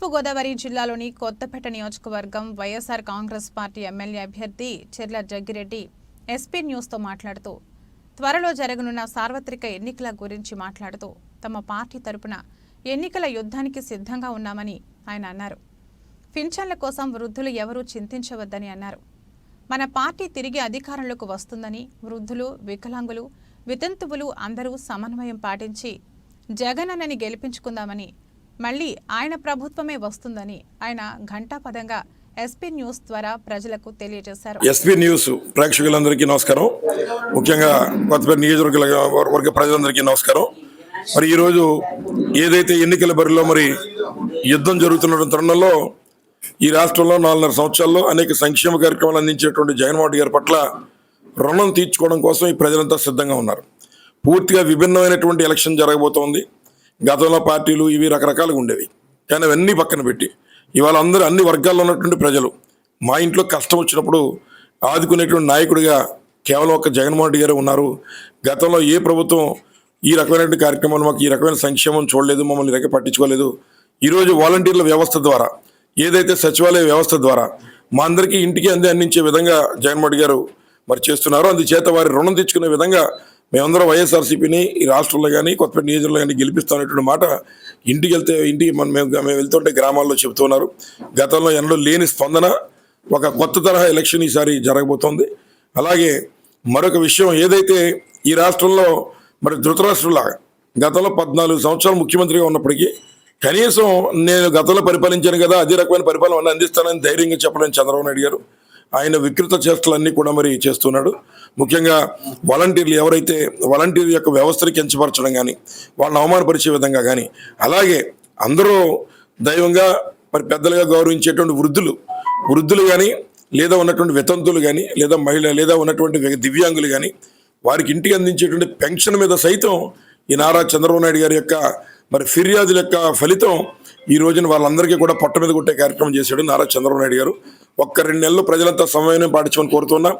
తూర్పుగోదావరి జిల్లాలోని కొత్తపేట నియోజకవర్గం YSR Congress party MLA అభ్యర్థి చెర్ల జగ్గిరెడ్డి ఎస్పీ న్యూస్తో మాట్లాడుతూ త్వరలో జరగనున్న సార్వత్రిక ఎన్నికల గురించి మాట్లాడుతూ తమ పార్టీ తరపున ఎన్నికల యుద్ధానికి సిద్ధంగా ఉన్నామని ఆయన అన్నారు. ఫిన్షన్ల కోసం వృద్ధులు ఎవరూ చింతించవద్దని అన్నారు. మన పార్టీ తిరిగి అధికారంలోకి వస్తుందని వృద్ధులు వికలాంగులు వితంతువులు అందరూ సమన్వయం పాటించి జగనన్నని గెలిపించుకుందామని మళ్ళీ ఆయన ప్రభుత్వమే వస్తుందని ఆయన ఘంటాపదంగా ఎస్పీ న్యూస్ ద్వారా ప్రజలకు తెలియజేశారు. ఎస్పీ న్యూస్ ప్రేక్షకులందరికీ నమస్కారం. ముఖ్యంగా కొత్తపేట నియోజకవర్గ వర్గ ప్రజలందరికీ నమస్కారం. మరి ఈరోజు ఏదైతే ఎన్నికల బరిలో మరి యుద్ధం జరుగుతున్న తరుణంలో ఈ రాష్ట్రంలో నాలుగున్నర సంవత్సరాల్లో అనేక సంక్షేమ కార్యక్రమాలు అందించేటువంటి జగన్మోహన్ గారి పట్ల రుణం తీర్చుకోవడం కోసం ఈ ప్రజలంతా సిద్ధంగా ఉన్నారు. పూర్తిగా విభిన్నమైనటువంటి ఎలక్షన్ జరగబోతోంది. గతంలో పార్టీలు ఇవి రకరకాలుగా ఉండేవి. కానీ అవన్నీ పక్కన పెట్టి ఇవాళ అందరూ అన్ని వర్గాల్లో ఉన్నటువంటి ప్రజలు మా ఇంట్లో కష్టం వచ్చినప్పుడు ఆదుకునేటువంటి నాయకుడిగా కేవలం ఒక జగన్మోహన్ రెడ్డి గారు ఉన్నారు. గతంలో ఏ ప్రభుత్వం ఈ రకమైనటువంటి కార్యక్రమాలు మాకు ఈ రకమైన సంక్షేమం చూడలేదు మమ్మల్ని రెక్క పట్టించుకోలేదు. ఈరోజు వాలంటీర్ల వ్యవస్థ ద్వారా ఏదైతే సచివాలయ వ్యవస్థ ద్వారా మా అందరికీ ఇంటికి అంది అందించే విధంగా జగన్మోహన్ గారు మరి చేస్తున్నారో. అందుచేత వారి రుణం తెచ్చుకునే విధంగా మేమందరం వైఎస్ఆర్సీపీని ఈ రాష్ట్రంలో కానీ కొత్తపేట నియోజకవర్గంలో కానీ గెలిపిస్తామనేటువంటి మాట ఇంటికి వెళ్తే ఇంటికి మనం మేము మేము వెళ్తుంటే గ్రామాల్లో చెబుతున్నారు గతంలో ఎన్నడూ లేని స్పందన ఒక కొత్త తరహా ఎలక్షన్ ఈసారి జరగబోతోంది. అలాగే మరొక విషయం ఏదైతే ఈ రాష్ట్రంలో మరి ధృతరాష్ట్రంలాగా గతంలో పద్నాలుగు సంవత్సరాలు ముఖ్యమంత్రిగా ఉన్నప్పటికీ కనీసం నేను గతంలో పరిపాలించాను కదా అదే రకమైన పరిపాలన అందిస్తానని ధైర్యంగా చెప్పలేని చంద్రబాబు నాయుడు గారు. ఆయన వికృత చేష్టలన్నీ కూడా మరి చేస్తున్నాడు. ముఖ్యంగా వాలంటీర్లు ఎవరైతే వాలంటీర్ యొక్క వ్యవస్థని కించపరచడం కానీ వాళ్ళని అవమానపరిచే విధంగా కానీ అలాగే అందరూ దైవంగా మరి పెద్దలుగా గౌరవించేటువంటి వృద్ధులు వృద్ధులు కానీ లేదా ఉన్నటువంటి వితంతులు కానీ లేదా మహిళ లేదా ఉన్నటువంటి దివ్యాంగులు కానీ వారికి ఇంటికి అందించేటువంటి పెన్షన్ మీద సైతం ఈ నారా చంద్రబాబు నాయుడు గారి యొక్క మరి ఫిర్యాదుల యొక్క ఫలితం ఈ రోజున వాళ్ళందరికీ కూడా పొట్ట మీద కొట్టే కార్యక్రమం చేశాడు నారా చంద్రబాబు నాయుడు గారు. ఒక్క రెండు నెలలు ప్రజలంతా సమన్వయం పాటించమని కోరుతున్నా.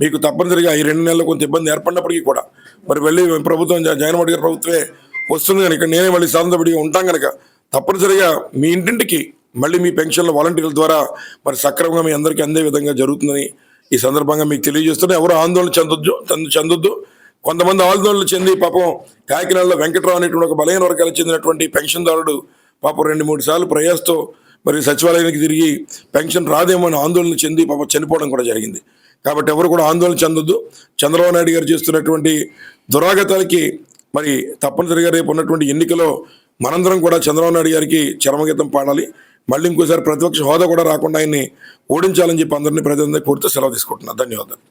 మీకు తప్పనిసరిగా ఈ రెండు నెలలు కొంత ఇబ్బంది ఏర్పడినప్పటికీ కూడా. మరి వెళ్ళి ప్రభుత్వం జ- జగన్మోహన్ గారి ప్రభుత్వమే వస్తుంది కనుక నేనే మళ్ళీ సాంతపడిగా ఉంటాం కనుక తప్పనిసరిగా మీ ఇంటింటికి మళ్ళీ మీ పెన్షన్ల వాలంటీర్ల ద్వారా మరి సక్రమంగా మీ అందరికీ అందే విధంగా జరుగుతుందని ఈ సందర్భంగా మీకు తెలియజేస్తున్నా. ఎవరు ఆందోళన చెందొద్దు చెందొద్దు. కొంతమంది ఆందోళన చెంది పాపం కాకినాడలో వెంకట్రావు అనేటువంటి ఒక బలహీన వర్గాలకు చెందినటువంటి పెన్షన్దారుడు పాపం రెండు మూడు సార్లు ప్రయాసతో మరి సచివాలయానికి తిరిగి పెన్షన్ రాదేమో అని ఆందోళన చెంది పాప చనిపోవడం కూడా జరిగింది. కాబట్టి ఎవరు కూడా ఆందోళన చెందొద్దు. చంద్రబాబు నాయుడు గారు చేస్తున్నటువంటి దురాగతాలకి మరి తప్పనిసరిగా రేపు ఉన్నటువంటి ఎన్నికలో మనందరం కూడా చంద్రబాబు నాయుడు గారికి చరమగీతం పాడాలి. మళ్ళీ ఇంకోసారి ప్రతిపక్ష హోదా కూడా రాకుండా ఆయన్ని ఓడించాలని చెప్పి అందరినీ ప్రజలందరినీ కోరితే సెలవు తీసుకుంటున్నారు ధన్యవాదాలు.